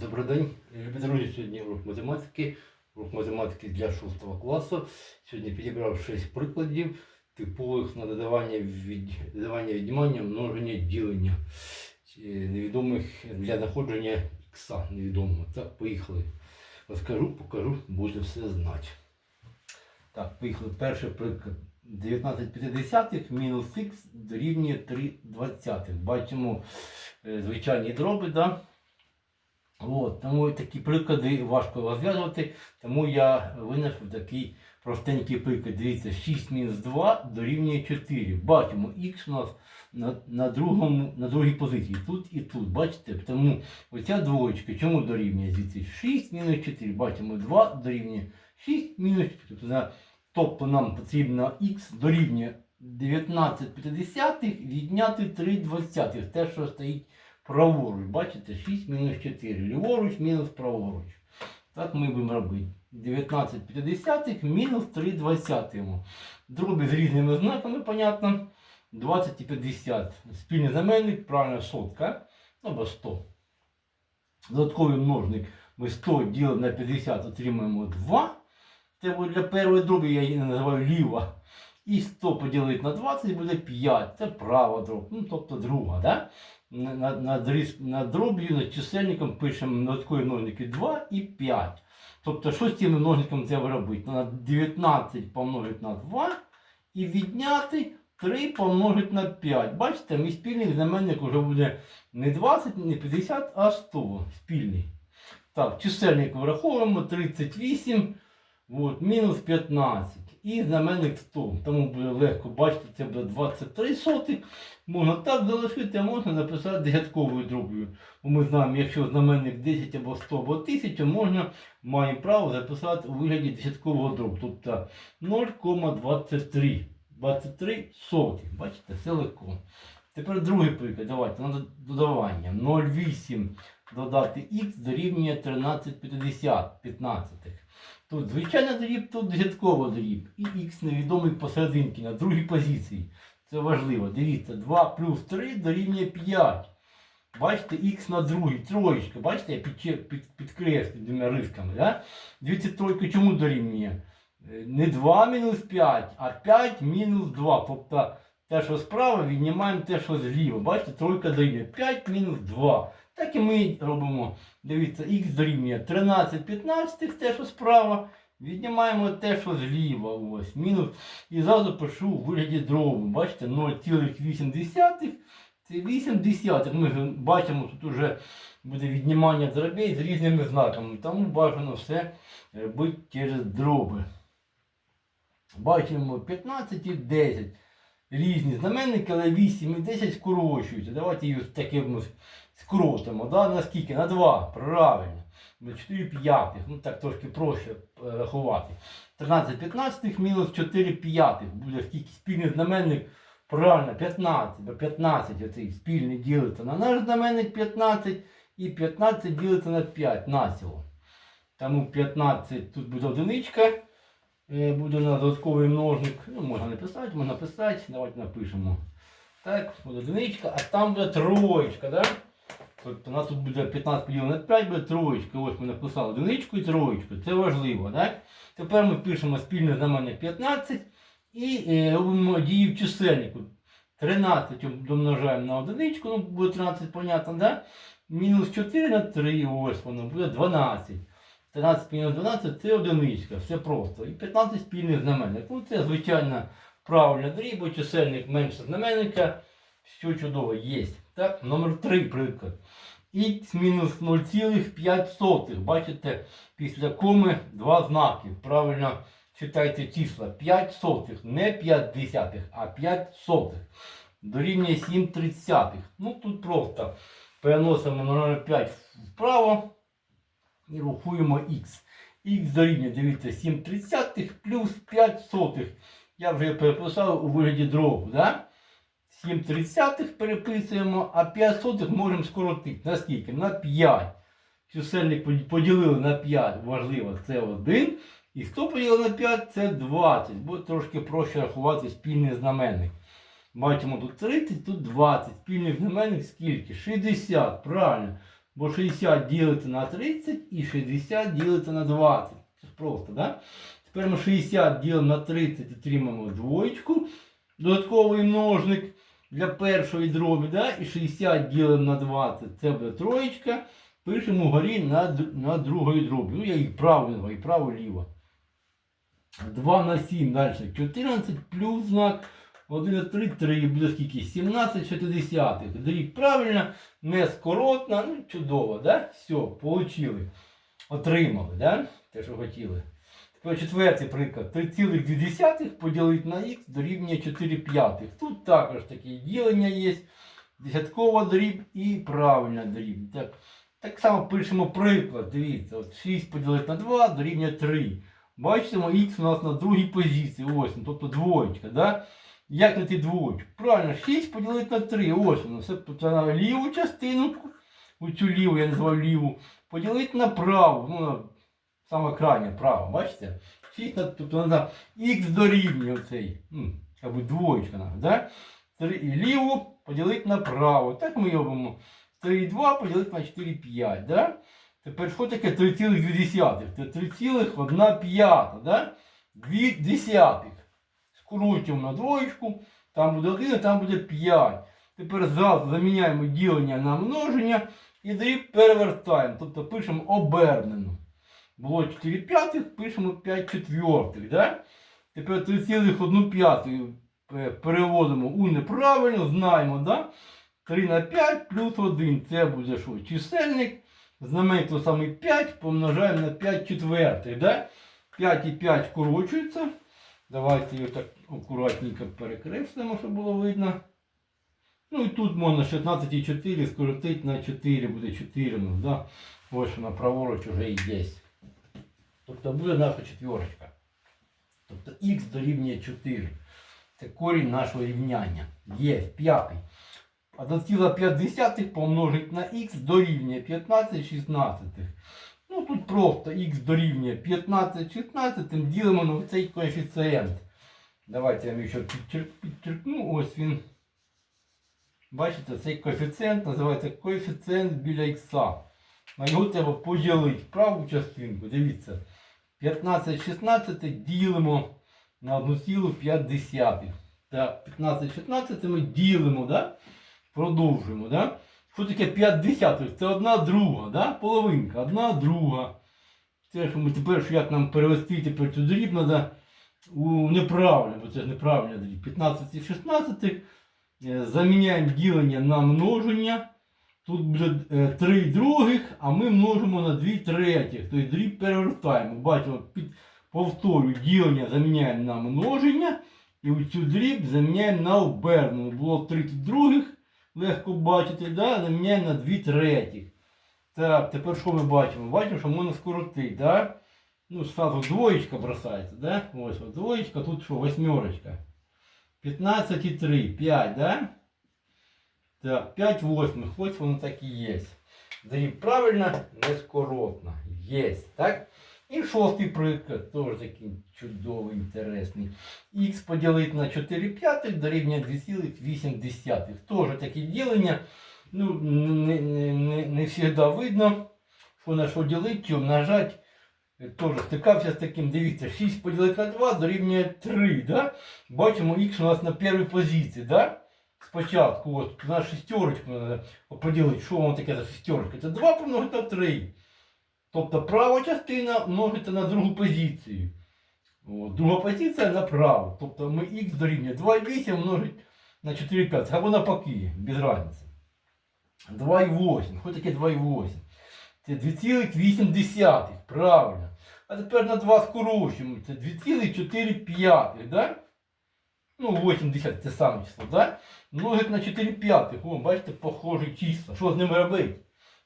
Добрий день, любі друзі. Сьогодні урок математики. Урок математики для 6 класу. Сьогодні підібрав 6 прикладів типових на додавання, від... додавання віднімання, множення, ділення невідомих для знаходження ікса невідомого. Так, поїхали. Розкажу, покажу, будете все знати. Так, поїхали. Перший приклад. 19,5 мінус х дорівнює 3,20. Бачимо е, звичайні дроби, да? От, тому такі приклади важко розв'язувати, тому я винайшов такий простенький приклад. Дивіться, 6 мінус 2 дорівнює 4. Бачимо, х у нас на, на, другому, на другій позиції. Тут і тут. Бачите? Тому оця двоєчка чому дорівнює звідси? 6 мінус 4. Бачимо, 2 дорівнює 6 мінус 4. Тобто, тобто нам потрібно х дорівнює 19,5 відняти 3,20. Те, що стоїть праворуч. Бачите, 6 мінус 4. Ліворуч мінус праворуч. Так ми будемо робити. 19,5 мінус 3,20. Дроби з різними знаками, понятно. 20 і 50. Спільний знаменник, правильно, сотка. Або 100. Додатковий множник. Ми 100 ділимо на 50, отримаємо 2. Це для першої дроби, я її називаю ліва. І 100 поділити на 20 буде 5. Це права дроб. Ну, тобто друга. Да? На, на, на, на дроб'ю, над чисельником пишемо додаткові множники 2 і 5. Тобто, що з цими множниками треба робити? Треба 19 помножити на 2 і відняти 3 помножити на 5. Бачите, мій спільний знаменник вже буде не 20, не 50, а 100 спільний. Так, чисельник враховуємо 38, от, мінус 15. І знаменник 100. Тому буде легко бачити, це буде 23 сотих. Можна так залишити, а можна написати десятковою дроб'ю. Бо ми знаємо, якщо знаменник 10 або 100 або 1000, можна має право записати у вигляді десяткового дробу. Тобто 0,23. 23 сотих. Бачите, все легко. Тепер другий приклад. Давайте на додавання. 0,8 додати х дорівнює 13,50 15. Тут звичайний дріб, тут десятковий дріб. І х невідомий посерединки на другій позиції. Це важливо. Дивіться, 2 плюс 3 дорівнює 5. Бачите, х на другій, троєчка. Бачите, я підче- під, підкреслю двома рисками. Да? Дивіться, тройка чому дорівнює? Е, Не 2 мінус 5, а 5 мінус 2. Тобто те, що справа, віднімаємо те, що зліва. Бачите, тройка дорівнює 5 мінус 2. Так і ми робимо. Дивіться, х дорівнює 13 15, те, що справа. Віднімаємо те, що зліва. Ось, мінус. І зразу пишу у вигляді дробу. Бачите, 0,8. Це 8 десятих. Ми ж бачимо, тут вже буде віднімання дробей з різними знаками. Тому бажано все робити через дроби. Бачимо 15 і 10. Різні знаменники, але 8 і 10 скорочуються. Давайте їх таким скоротимо. Да? На скільки? На 2. Правильно. На 4 п'ятих. Ну так трошки проще е, рахувати. 13 п'ятнадцятих мінус 4 п'ятих. Буде скільки спільний знаменник. Правильно, 15. Бо 15 оцей спільний ділиться на наш знаменник 15 і 15 ділиться на 5 насіло. Тому 15 тут буде одиничка. Е, Буде у нас додатковий множник. Ну, можна не писати, можна писати. Давайте напишемо. Так, буде одиничка, а там буде троєчка, да? Тобто у нас тут буде 15 поділено на 5, буде троєчка. Ось ми написали одиничку і троєчку. Це важливо, так? Тепер ми пишемо спільне знаменник 15 і е, робимо дію в чисельнику. 13 домножаємо на одиничку, ну буде 13, понятно, да? Мінус 4 на 3, ось воно, буде 12. 13 мінус 12 це одиничка, все просто. І 15 спільних знаменник. Ну це звичайно правильно дріб, чисельник менше знаменника. Все чудово є. Так, номер 3 приклад. Х мінус 0,5. Бачите, після коми два знаки. Правильно читайте числа. 5 сотих, не 5 десятих, а 5 сотих. Дорівнює 7 тридцятих. Ну тут просто переносимо на 0,5 вправо і рахуємо х. Х дорівнює, дивіться, 7 тридцятих плюс 5 сотих. Я вже переписав у вигляді дробу. Да? 7 тридцятих переписуємо, а 5 сотих можемо скоротити. Наскільки? На 5. Чисельник поділили на 5, важливо, це 1. І 100 поділили на 5 це 20. Буде трошки проще рахувати спільний знаменник. Бачимо тут 30, тут 20. Спільний знаменник скільки? 60. Правильно. Бо 60 ділиться на 30 і 60 ділиться на 20. Це просто, да? Тепер ми 60 ділимо на 30, отримаємо двоєчку, додатковий множник для першої дроби, да? і 60 ділимо на 20, це буде троєчка. Пишемо вгорі на, на другої дробі. Ну, я їх право і право-ліво. 2 на 7, далі 14 плюс знак 1 на 3, 3, буде скільки? 17 шестидесятих. Дріб правильно, не скоротно, ну чудово, да? Все, получили. Отримали, да? Те, що хотіли. Тепер четвертий приклад. 3,2 поділити на х дорівнює 4 п'ятих. Тут також таке ділення є. Десяткова дріб і правильна дріб. Так, так само пишемо приклад. Дивіться, от 6 поділити на 2 дорівнює 3. Бачимо, х у нас на другій позиції. Ось, тобто двоєчка. Да? Як знайти двоєчку? Правильно, 6 поділити на 3. Ось воно. Все на ліву частину. У цю ліву, я називаю ліву. Поділити на праву. Ну, на саме крайня права, бачите? 6 на, тобто треба х дорівнює оцей. Ну, би двоєчка нам, да? І ліву поділити на праву. Так ми робимо. 3,2 поділити на 4,5, да? Тепер що таке 3,2? Це 3,1 да? 2 десятих. Скрутимо на двоєчку, там буде 1, там буде 5. Тепер заміняємо ділення на множення і дріб перевертаємо. Тобто пишемо обернено. Було 4 п'ятих, пишемо 5 четвертих. Да? Тепер 3,1 п'яту переводимо у неправильно, знаємо, да? 3 на 5 плюс 1. Це буде що? Чисельник. Знаменник то саме 5 помножаємо на 5 четвертих. Да? 5 і 5 скорочується. Давайте його так акуратненько перекреслимо, щоб було видно. Ну і тут можна 16,4 скоротити на 4, буде 4. Ну, да? Ось вона праворуч уже є. Тобто буде наша четверочка. Тобто х дорівнює 4. Це корінь нашого рівняння. Є п'ятий. 1,5 помножить на х дорівнює 15 шістнадцятих. Ну тут просто х дорівнює 15 шістнадцятим ділимо на цей коефіцієнт. Давайте я вам ще підчеркну. Ось він. Бачите, цей коефіцієнт називається коефіцієнт біля х. На його треба поділити праву частинку. Дивіться. 15 16 ділимо на 1,5. Так, 15 16 ми ділимо, да? продовжуємо. Да? Що таке 5 десятих? Це одна друга, да? половинка, одна друга. Це що ми тепер, що як нам перевести тепер цю дріб, треба у неправильно, бо це ж неправильно дріб. 15 і 16 е, заміняємо ділення на множення. Тут буде 3 других, а ми множимо на 2 третіх. Тобто дріб перевертаємо. Бачимо, під, повторюю, ділення заміняємо на множення. І цю дріб заміняємо на обернену. Було 3 других, легко бачити, да? заміняємо на 2 третіх. Так, тепер що ми бачимо? Бачимо, що можна скоротити. Да? Ну, сразу двоєчка бросається, да? Ось, ось двоєчка, тут що, восьмерочка. 15 і 3, 5, да? Так, 5 восьмих, ось воно так і є. Дріб правильно, нескоротно. Є, так? І шостий приклад, теж такий чудовий, інтересний. Х поділити на 4 п'ятих дорівнює 2,8. Теж таке ділення. Ну, не, не, не, не завжди видно, що на що ділити, чи умножати. Теж стикався з таким, дивіться, 6 поділити на 2 дорівнює 3. Да? Бачимо, х у нас на першій позиції. Да? Спочатку, от, на шестерочку треба поділити, що воно таке за шестерочка. Це 2 помножити на 3. Тобто права частина множиться на другу позицію. От, друга позиція на праву. Тобто ми х дорівнює 2,8 множить на 4,5. Або навпаки, без разниці. 2,8. Що таке 2,8? Це 2,8. Правильно. А тепер на 2 скорочуємо. Це 2,4. Да? Ну, 80 це саме число, да? Множить на 4 п'ятих. О, бачите, похожі числа. Що з ними робити?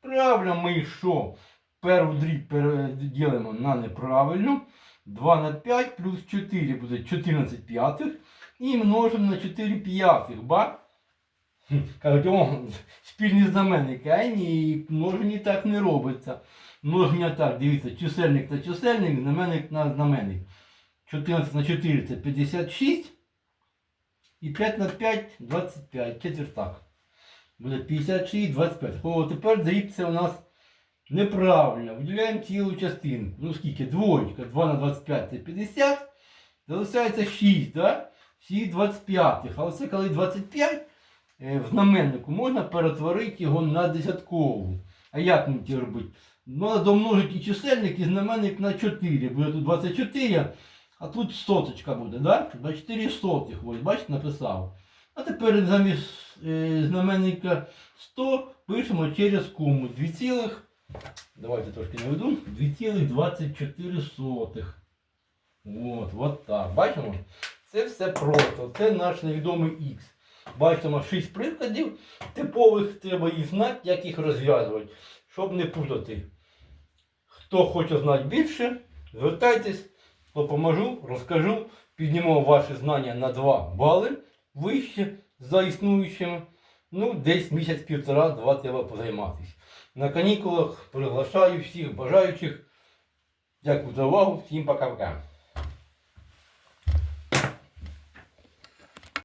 Правильно, ми що? Першу дріб переділимо на неправильну. 2 на 5 плюс 4 буде 14 п'ятих. І множимо на 4 п'ятих. Ба? Кажуть, о, спільні знаменники. А ні, множення так не робиться. Множення так, дивіться, чисельник на чисельник, знаменник на знаменник. 14 на 4 це 56. І 5 на 5 25. Четвертак. Буде 56, 25. О, тепер дріб це у нас неправильно. Виділяємо цілу частинку. Ну скільки? Двоєчка. 2 на 25 це 50. Залишається 6, да? 6 25. А оце коли 25 е, в знаменнику можна перетворити його на десяткову. А як мені це робити? Ну, домножити і чисельник, і знаменник на 4. Буде тут 24, а тут соточка буде, да? 24 сотих. Ось, бачите, написав. А тепер замість е, знаменника 100 пишемо через кому. 2 цілих, давайте трошки наведу, 2,24. От, от так. Бачимо? Це все просто. Це наш невідомий Х. Бачимо 6 прикладів типових, треба їх знати, як їх розв'язувати, щоб не путати. Хто хоче знати більше, звертайтесь, допоможу, розкажу, підніму ваші знання на 2 бали вище за існуючими. Ну, десь місяць-півтора-два треба позайматися. На канікулах приглашаю всіх бажаючих. Дякую за увагу, всім пока-пока.